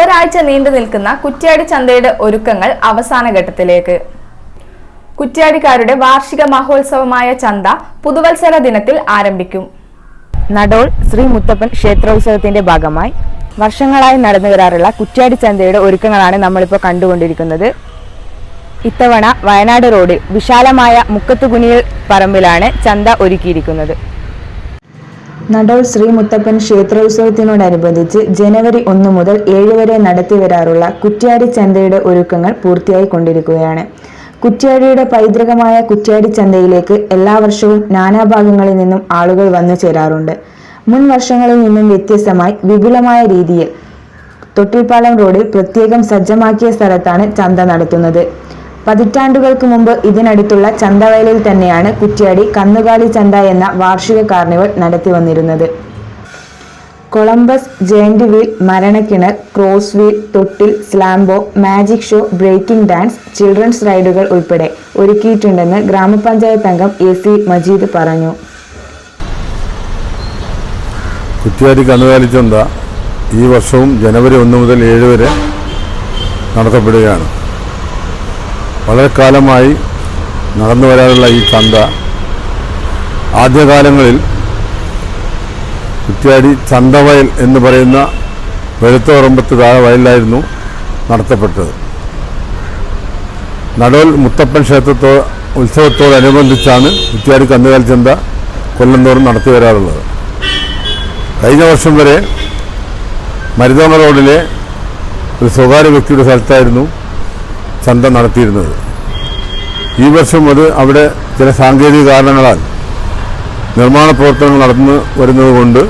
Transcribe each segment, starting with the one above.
ഒരാഴ്ച നീണ്ടു നിൽക്കുന്ന കുറ്റ്യാടി ചന്തയുടെ ഒരുക്കങ്ങൾ അവസാന ഘട്ടത്തിലേക്ക്. കുറ്റ്യാടിക്കാരുടെ വാർഷിക മഹോത്സവമായ ചന്ത പുതുവത്സര ദിനത്തിൽ ആരംഭിക്കും. നടോൾ ശ്രീ മുത്തപ്പൻ ക്ഷേത്രോത്സവത്തിന്റെ ഭാഗമായി വർഷങ്ങളായി നടന്നു വരാറുള്ള കുറ്റ്യാടി ചന്തയുടെ ഒരുക്കങ്ങളാണ് നമ്മളിപ്പോൾ കണ്ടുകൊണ്ടിരിക്കുന്നത്. ഇത്തവണ വയനാട് റോഡിൽ വിശാലമായ മുക്കത്തുകുനിയിൽ പറമ്പിലാണ് ചന്ത ഒരുക്കിയിരിക്കുന്നത്. നടോൾ ശ്രീ മുത്തപ്പൻ ക്ഷേത്രോത്സവത്തിനോടനുബന്ധിച്ച് ജനുവരി ഒന്ന് മുതൽ ഏഴ് വരെ നടത്തി വരാറുള്ള കുറ്റ്യാടി ചന്തയുടെ ഒരുക്കങ്ങൾ പൂർത്തിയായി കൊണ്ടിരിക്കുകയാണ്. കുറ്റ്യാടിയുടെ പൈതൃകമായ കുറ്റ്യാടി ചന്തയിലേക്ക് എല്ലാ വർഷവും നാനാഭാഗങ്ങളിൽ നിന്നും ആളുകൾ വന്നു ചേരാറുണ്ട്. മുൻ വർഷങ്ങളിൽ നിന്നും വ്യത്യസ്തമായി വിപുലമായ രീതിയിൽ തൊട്ടിൽപ്പാലം റോഡിൽ പ്രത്യേകം സജ്ജമാക്കിയ സ്ഥലത്താണ് ചന്ത നടത്തുന്നത്. പതിറ്റാണ്ടുകൾക്ക് മുമ്പ് ഇതിനടുത്തുള്ള ചന്തവയലിൽ തന്നെയാണ് കുറ്റ്യാടി കന്നുകാലി ചന്ത എന്ന വാർഷിക കാർണിവൽ നടത്തി വന്നിരുന്നത്. കൊളംബസ് ജയന്റ് വീൽ മരണക്കിണർ ക്രോസ് വീൽ തൊട്ടിൽ സ്ലാംബോ magic show breaking dance children's റൈഡുകൾ ഉൾപ്പെടെ ഒരുക്കിയിട്ടുണ്ടെന്ന് ഗ്രാമപഞ്ചായത്ത് അംഗം എ സി മജീദ് പറഞ്ഞു. കുറ്റ്യാടി കന്നുകാലി ചന്ത ഈ വർഷവും ജനുവരി ഒന്ന് മുതൽ ഏഴ് വരെ നടത്തപ്പെടുകയാണ്. വളരെ കാലമായി നടന്നു വരാറുള്ള ഈ ചന്ത ആദ്യകാലങ്ങളിൽ കുറ്റ്യാടി ചന്തവയൽ എന്ന് പറയുന്ന വെളുത്തോറമ്പത്ത് താഴെ വയലിലായിരുന്നു നടത്തപ്പെട്ടത്. നടോൽ മുത്തപ്പൻ ക്ഷേത്രത്തോ ഉത്സവത്തോടനുബന്ധിച്ചാണ് കുറ്റ്യാടി കന്നുകാലി ചന്ത കൊല്ലം തോറും നടത്തി വരാറുള്ളത്. കഴിഞ്ഞ വർഷം വരെ മരുതോണ റോഡിലെ ഒരു സ്വകാര്യ വ്യക്തിയുടെ സ്ഥലത്തായിരുന്നു ചന്ത നടത്തിയിരുന്നത്. ഈ വർഷം അത് അവിടെ ചില സാങ്കേതിക കാരണങ്ങളാൽ നിർമ്മാണ പ്രവർത്തനങ്ങൾ നടന്നു വരുന്നത് കൊണ്ട്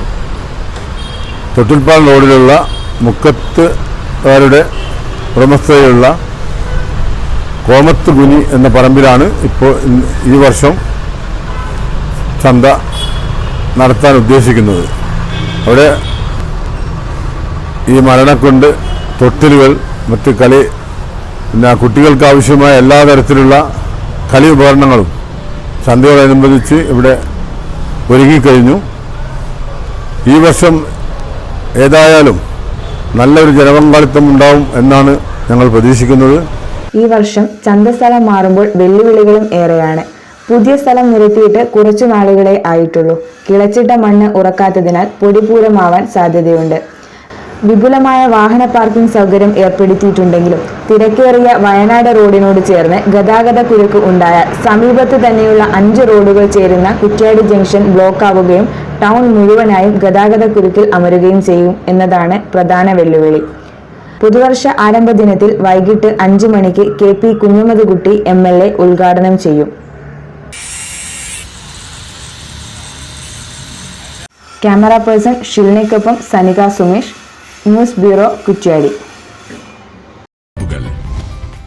തൊട്ടിൽപ്പാൽ റോഡിലുള്ള മുക്കത്തുകാരുടെ ഉടമസ്ഥതയിലുള്ള കോമത്ത് കുനി എന്ന പറമ്പിലാണ് ഇപ്പോൾ ഈ വർഷം ചന്ത നടത്താൻ ഉദ്ദേശിക്കുന്നത്. അവിടെ ഈ മരണക്കൊണ്ട് തൊട്ടിലുകൾ മറ്റ് കളി പിന്നെ കുട്ടികൾക്ക് ആവശ്യമായ എല്ലാ തരത്തിലുള്ള കളി ഉപകരണങ്ങളും ചന്തയോടനുബന്ധിച്ച് ഇവിടെ ഒരുങ്ങിക്കഴിഞ്ഞു ഈ വർഷം ഏതായാലും നല്ലൊരു ജനപങ്കാളിത്തം ഉണ്ടാവും എന്നാണ് ഞങ്ങൾ പ്രതീക്ഷിക്കുന്നത്. ഈ വർഷം ചന്തസ്ഥലം മാറുമ്പോൾ വെല്ലുവിളികളും ഏറെയാണ്. പുതിയ സ്ഥലം നിരത്തിയിട്ട് കുറച്ചു നാളുകളെ ആയിട്ടുള്ളൂ. കിളച്ചിട്ട മണ്ണ് ഉറക്കാത്തതിനാൽ പൊടിപൂരമാവാൻ സാധ്യതയുണ്ട്. വിപുലമായ വാഹന പാർക്കിംഗ് സൗകര്യം ഏർപ്പെടുത്തിയിട്ടുണ്ടെങ്കിലും തിരക്കേറിയ വയനാട് റോഡിനോട് ചേർന്ന് ഗതാഗത കുരുക്ക് ഉണ്ടായ സമീപത്ത് തന്നെയുള്ള അഞ്ച് റോഡുകൾ ചേരുന്ന കുറ്റ്യാടി ജംഗ്ഷൻ ബ്ലോക്ക് ആവുകയും ടൗൺ മുഴുവനായും ഗതാഗത കുരുക്കിൽ അമരുകയും ചെയ്യും എന്നതാണ് പ്രധാന വെല്ലുവിളി. പുതുവർഷ ആരംഭ ദിനത്തിൽ വൈകിട്ട് അഞ്ചു മണിക്ക് K P Kunhumathukutty M L A ഉദ്ഘാടനം ചെയ്യും. ക്യാമറ പേഴ്സൺ ഷിൽനയ്ക്കൊപ്പം Sanika Sumesh. News bureau Kuttiady.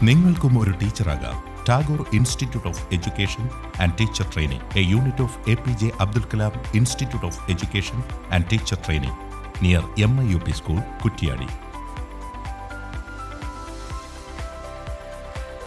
നിങ്ങൾക്കും ഒരു ടീച്ചറാകാം. Tagore institute of education and teacher training a unit of A P J Abdul Kalam institute of education and teacher training near M I U P school Kuttiady.